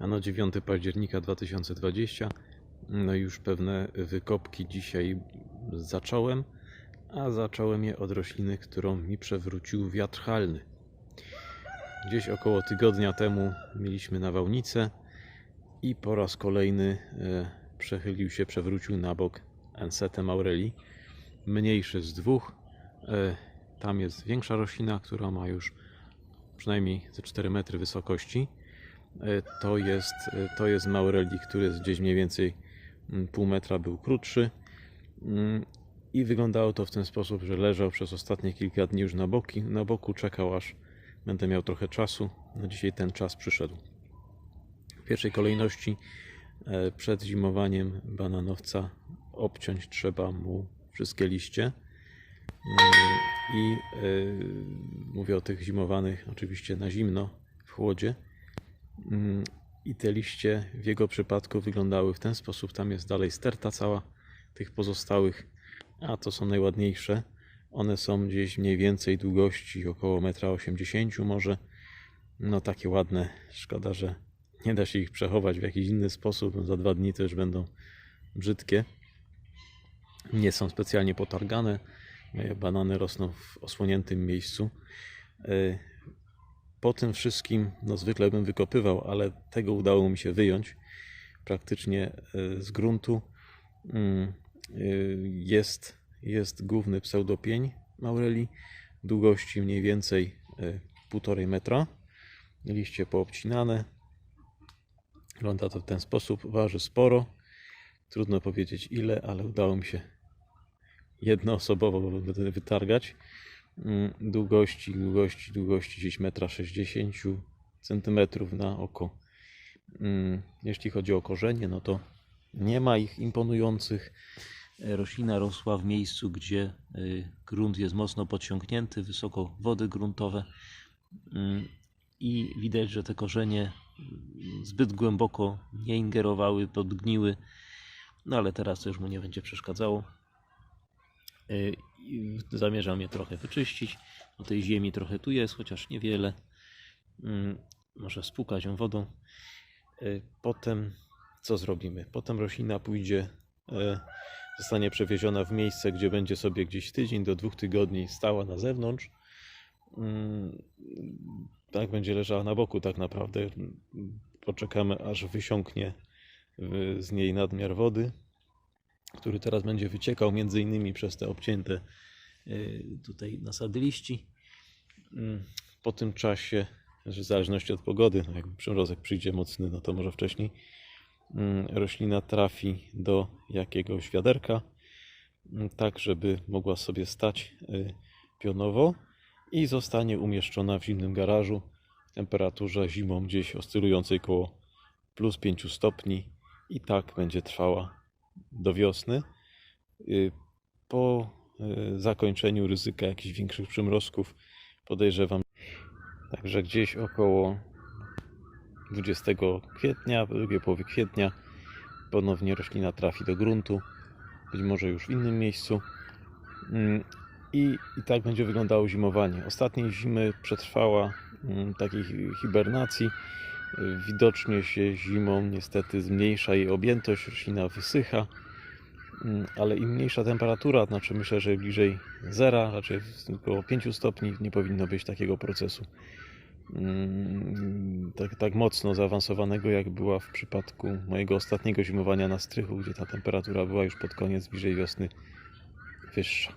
Ano 9 października 2020. No już pewne wykopki dzisiaj zacząłem, a zacząłem je od rośliny, którą mi przewrócił wiatr halny. Gdzieś około tygodnia temu mieliśmy nawałnicę i po raz kolejny e, przechylił się, przewrócił na bok Ensetem aureli. Mniejszy z dwóch. E, tam jest większa roślina, która ma już przynajmniej ze 4 metry wysokości. E, To jest, e, to jest Maureli, który jest gdzieś mniej więcej mm, pół metra był krótszy. Mm, I wyglądało to w ten sposób, że leżał przez ostatnie kilka dni już na, boki, na boku, czekał aż będę miał trochę czasu. No dzisiaj ten czas przyszedł. W pierwszej kolejności e, przed zimowaniem bananowca obciąć trzeba mu wszystkie liście. Mm, I mówię o tych zimowanych oczywiście na zimno, w chłodzie. Mm, I te liście w jego przypadku wyglądały w ten sposób. Tam jest dalej sterta cała tych pozostałych, a to są najładniejsze. One są gdzieś mniej więcej długości około 1,80 m może. No takie ładne. Szkoda, że nie da się ich przechować w jakiś inny sposób. Za dwa dni już będą brzydkie. Nie są specjalnie potargane. Banany rosną w osłoniętym miejscu. E, Po tym wszystkim, no zwykle bym wykopywał, ale tego udało mi się wyjąć praktycznie e, z gruntu. Mm, e, Jest, jest główny pseudopień Maureli, długości mniej więcej e, 1,5 metra. Liście poobcinane. Wygląda to w ten sposób. Waży sporo. Trudno powiedzieć ile, ale udało mi się jednoosobowo wy- wytargać. Mm, Długości, długości, długości gdzieś 1,60 cm na oko. Mm, Jeśli chodzi o korzenie, no to nie ma ich imponujących. E, Roślina rosła w miejscu, gdzie y, grunt jest mocno podciągnięty, wysoko wody gruntowe Mm, i widać, że te korzenie zbyt głęboko nie ingerowały, podgniły. No ale teraz to już mu nie będzie przeszkadzało. Zamierzam je trochę wyczyścić. Do tej ziemi trochę tu jest, chociaż niewiele. Mm, Może spłukać ją wodą. Y, Potem co zrobimy? Potem roślina pójdzie, e, zostanie przewieziona w miejsce, gdzie będzie sobie gdzieś tydzień do dwóch tygodni stała na zewnątrz. Mm, Tak będzie leżała na boku, tak naprawdę. Poczekamy, aż wysiąknie z niej nadmiar wody, który teraz będzie wyciekał między innymi przez te obcięte y, tutaj nasady liści. Mm, Po tym czasie, w zależności od pogody, no jak przymrozek przyjdzie mocny, no to może wcześniej, mm, roślina trafi do jakiegoś wiaderka, mm, tak żeby mogła sobie stać y, pionowo i zostanie umieszczona w zimnym garażu w temperaturze zimą gdzieś oscylującej koło plus 5 stopni i tak będzie trwała do wiosny. Y, Po y, zakończeniu ryzyka jakichś większych przymrozków podejrzewam, także gdzieś około 20 kwietnia, drugiej połowie kwietnia ponownie roślina trafi do gruntu, być może już w innym miejscu. Mm, I, I tak będzie wyglądało zimowanie. Ostatniej zimy przetrwała mm, takiej hi- hibernacji. Widocznie się zimą niestety zmniejsza jej objętość, roślina wysycha, Mm, ale im mniejsza temperatura, znaczy myślę, że bliżej zera, raczej około 5 stopni, nie powinno być takiego procesu mm, tak, tak mocno zaawansowanego, jak była w przypadku mojego ostatniego zimowania na strychu, gdzie ta temperatura była już pod koniec bliżej wiosny wyższa.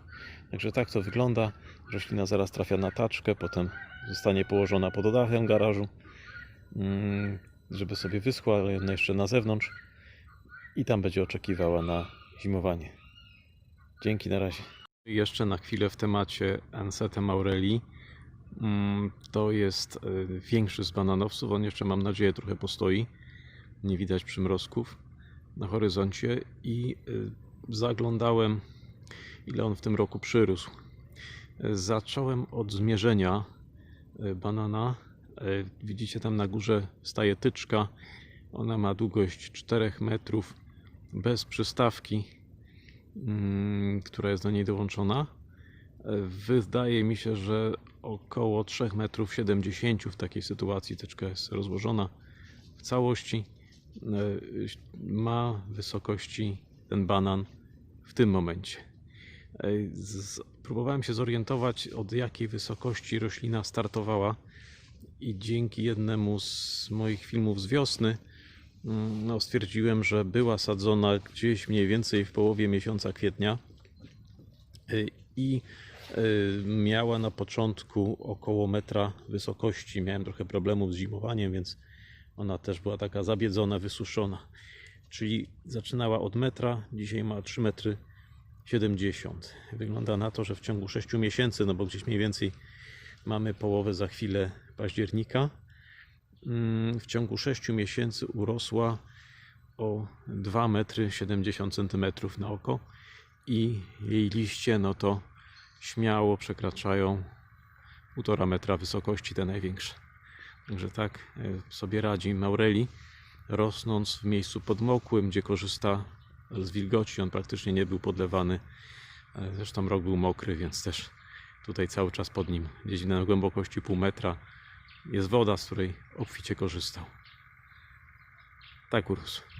Także tak to wygląda. Roślina zaraz trafia na taczkę, potem zostanie położona pod dachem garażu, żeby sobie wyschła, ale ona jeszcze na zewnątrz i tam będzie oczekiwała na zimowanie. Dzięki, na razie. Jeszcze na chwilę w temacie Ansetem Aureli. Mm, To jest y, większy z bananowców. On jeszcze, mam nadzieję, trochę postoi. Nie widać przymrozków na horyzoncie. I y, zaglądałem, ile on w tym roku przyrósł. Zacząłem od zmierzenia y, banana. Y, Widzicie, tam na górze staje tyczka. Ona ma długość 4 metrów bez przystawki, mm, która jest do niej dołączona. Wydaje mi się, że około 3 metrów 70 w takiej sytuacji teczka jest rozłożona w całości e, ma wysokości ten banan w tym momencie. E, Próbowałem się zorientować, od jakiej wysokości roślina startowała, i dzięki jednemu z moich filmów z wiosny mm, no, stwierdziłem, że była sadzona gdzieś mniej więcej w połowie miesiąca kwietnia y, i y, miała na początku około metra wysokości. Miałem trochę problemów z zimowaniem, więc ona też była taka zabiedzona, wysuszona. Czyli zaczynała od metra, dzisiaj ma 3 metry 70. Wygląda na to, że w ciągu 6 miesięcy, no bo gdzieś mniej więcej mamy połowę za chwilę października, mm, w ciągu 6 miesięcy urosła o 2 metry 70 centymetrów na oko i jej liście no to śmiało przekraczają 1,5 metra wysokości, te największe. Także tak e, sobie radzi Maureli, rosnąc w miejscu podmokłym, gdzie korzysta z wilgoci. On praktycznie nie był podlewany. E, Zresztą rok był mokry, więc też tutaj cały czas pod nim, gdzieś na głębokości pół metra, jest woda, z której obficie korzystał. Tak urósł.